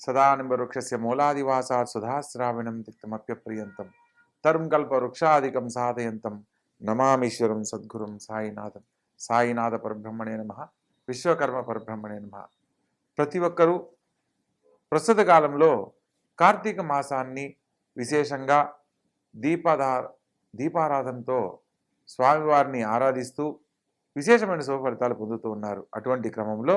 సదానింబవృక్షస్య మూలాదివాసాత్ సుధాశ్రావణం తిక్తమప్యప్రియంతం తరుం కల్పవృక్షాదికం సాధయంతం నమామీశ్వరం సద్గురుం సాయినాథం సాయినాథ పరబ్రహ్మణే నమ విశ్వకర్మ పరబ్రహ్మణే నమ ప్రతి ఒక్కరూ ప్రస్తుత కాలంలో కార్తీక మాసాన్ని విశేషంగా దీపాధా దీపారాధనతో స్వామివారిని ఆరాధిస్తూ విశేషమైన శుభ ఫలితాలు పొందుతూ ఉన్నారు. అటువంటి క్రమంలో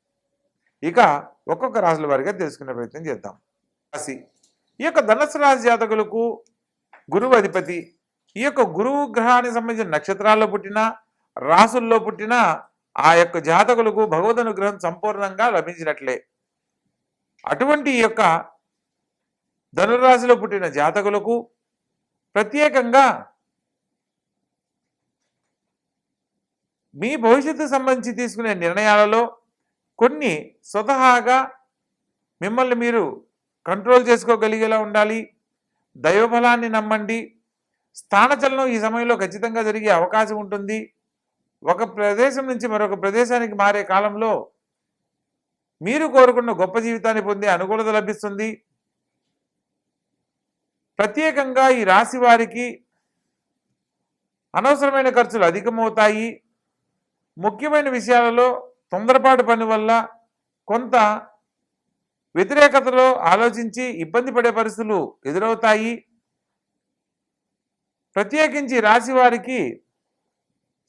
ఇక ఒక్కొక్క రాశుల వారిగా తెలుసుకునే ప్రయత్నం చేద్దాం. రాశి. ఈ యొక్క ధనస్సు రాశి జాతకులకు గురువు అధిపతి. ఈ యొక్క గురువు గ్రహానికి సంబంధించిన నక్షత్రాల్లో పుట్టిన రాసుల్లో పుట్టిన ఆ యొక్క జాతకులకు భగవద్ అనుగ్రహం సంపూర్ణంగా లభించినట్లే. అటువంటి ఈ యొక్క ధనురాశిలో పుట్టిన జాతకులకు ప్రత్యేకంగా మీ భవిష్యత్తు సంబంధించి తీసుకునే నిర్ణయాలలో కొన్ని స్వతహాగా మిమ్మల్ని మీరు కంట్రోల్ చేసుకోగలిగేలా ఉండాలి. దైవబలాన్ని నమ్మండి. స్థానచలనం ఈ సమయంలో ఖచ్చితంగా జరిగే అవకాశం ఉంటుంది. ఒక ప్రదేశం నుంచి మరొక ప్రదేశానికి మారే కాలంలో మీరు కోరుకున్న గొప్ప జీవితాన్ని పొందే అనుకూలత లభిస్తుంది. ప్రత్యేకంగా ఈ రాశి వారికి అనవసరమైన ఖర్చులు అధికమవుతాయి. ముఖ్యమైన విషయాలలో తొందరపాటు పని వల్ల కొంత వ్యతిరేకతలో ఆలోచించి ఇబ్బంది పడే పరిస్థితులు ఎదురవుతాయి. ప్రత్యేకించి రాశి వారికి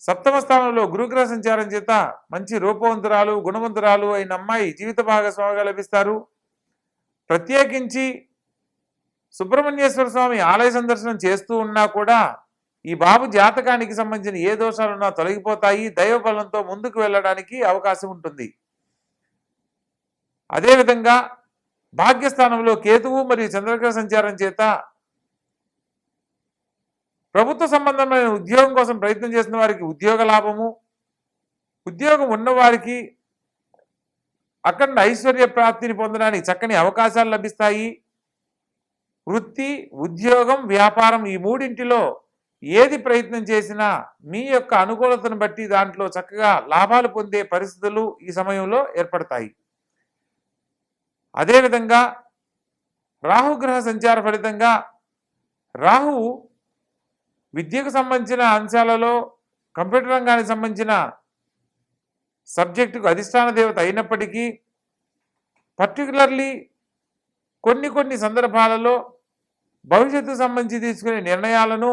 సప్తమ స్థానంలో గురుగ్రహ సంచారం చేత మంచి రూపవంతురాలు గుణవంతురాలు అయిన అమ్మాయి జీవిత భాగస్వామిగా లభిస్తారు. ప్రత్యేకించి సుబ్రహ్మణ్యేశ్వర స్వామి ఆలయ సందర్శనం చేస్తూ ఉన్నా కూడా ఈ బాబు జాతకానికి సంబంధించిన ఏ దోషాలున్నా తొలగిపోతాయి దైవ బలంతో ముందుకు వెళ్ళడానికి అవకాశం ఉంటుంది. అదేవిధంగా భాగ్యస్థానంలో కేతువు మరియు చంద్రగ్రహ సంచారం చేత ప్రభుత్వ సంబంధమైన ఉద్యోగం కోసం ప్రయత్నం చేసిన వారికి ఉద్యోగ లాభము ఉద్యోగం ఉన్నవారికి అఖండ ఐశ్వర్య ప్రాప్తిని పొందడానికి చక్కని అవకాశాలు లభిస్తాయి. వృత్తి ఉద్యోగం వ్యాపారం ఈ మూడింటిలో ఏది ప్రయత్నం చేసినా మీ యొక్క అనుకూలతను బట్టి దాంట్లో చక్కగా లాభాలు పొందే పరిస్థితులు ఈ సమయంలో ఏర్పడతాయి. అదేవిధంగా రాహుగ్రహ సంచార ఫలితంగా రాహువు విద్యకు సంబంధించిన అంశాలలో కంప్యూటర్ రంగానికి సంబంధించిన సబ్జెక్టుకు అధిష్టాన దేవత అయినప్పటికీ పర్టికులర్లీ కొన్ని కొన్ని సందర్భాలలో భవిష్యత్తు సంబంధించి తీసుకునే నిర్ణయాలను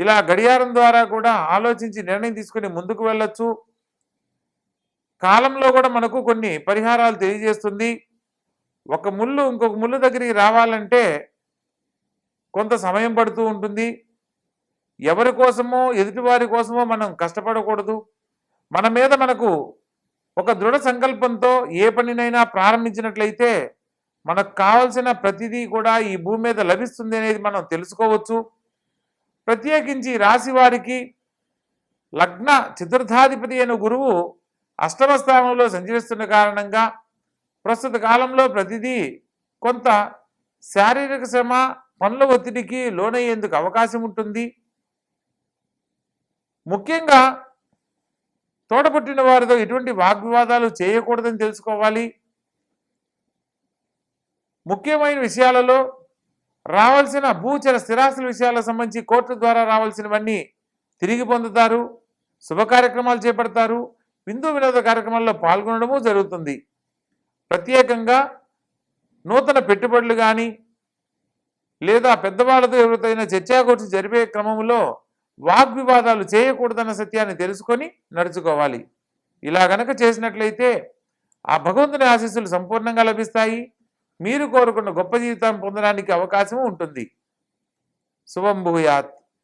ఇలా గడియారం ద్వారా కూడా ఆలోచించి నిర్ణయం తీసుకుని ముందుకు వెళ్ళొచ్చు. కాలంలో కూడా మనకు కొన్ని పరిహారాలు తెలియజేస్తుంది. ఒక ముళ్ళు ఇంకొక ముళ్ళు దగ్గరికి రావాలంటే కొంత సమయం పడుతూ ఉంటుంది. ఎవరి కోసమో ఎదుటివారి కోసమో మనం కష్టపడకూడదు. మన మీద మనకు ఒక దృఢ సంకల్పంతో ఏ పనినైనా ప్రారంభించినట్లయితే మనకు కావలసిన ప్రతిదీ కూడా ఈ భూమి మీద లభిస్తుంది అనేది మనం తెలుసుకోవచ్చు. ప్రత్యేకించి రాశి వారికి లగ్న చతుర్థాధిపతి అయిన గురువు అష్టమ స్థానంలో సంచరిస్తున్న కారణంగా ప్రస్తుత కాలంలో ప్రతిదీ కొంత శారీరక శ్రమ పనుల ఒత్తిడికి లోనయ్యేందుకు అవకాశం ఉంటుంది. ముఖ్యంగా తోడపుట్టిన వారితో ఎటువంటి వాగ్వివాదాలు చేయకూడదని తెలుసుకోవాలి. ముఖ్యమైన విషయాలలో రావాల్సిన భూచర స్థిరాస్తుల విషయాలకు సంబంధించి కోర్టు ద్వారా రావాల్సినవన్నీ తిరిగి పొందుతారు శుభ కార్యక్రమాలు చేపడతారు విందు వినోద కార్యక్రమాల్లో పాల్గొనడము జరుగుతుంది. ప్రత్యేకంగా నూతన పెట్టుబడులు కానీ లేదా పెద్దవాళ్ళతో ఎవరితోనైనా చర్చాగోష్ఠి జరిపే క్రమంలో వాగ్వివాదాలు చేయకూడదన్న సత్యాన్ని తెలుసుకొని నడుచుకోవాలి. ఇలా గనక చేసినట్లయితే ఆ భగవంతుని ఆశీస్సులు సంపూర్ణంగా లభిస్తాయి. మీరు కోరుకున్న గొప్ప జీవితం పొందడానికి అవకాశం ఉంటుంది. శుభం భూయాత్.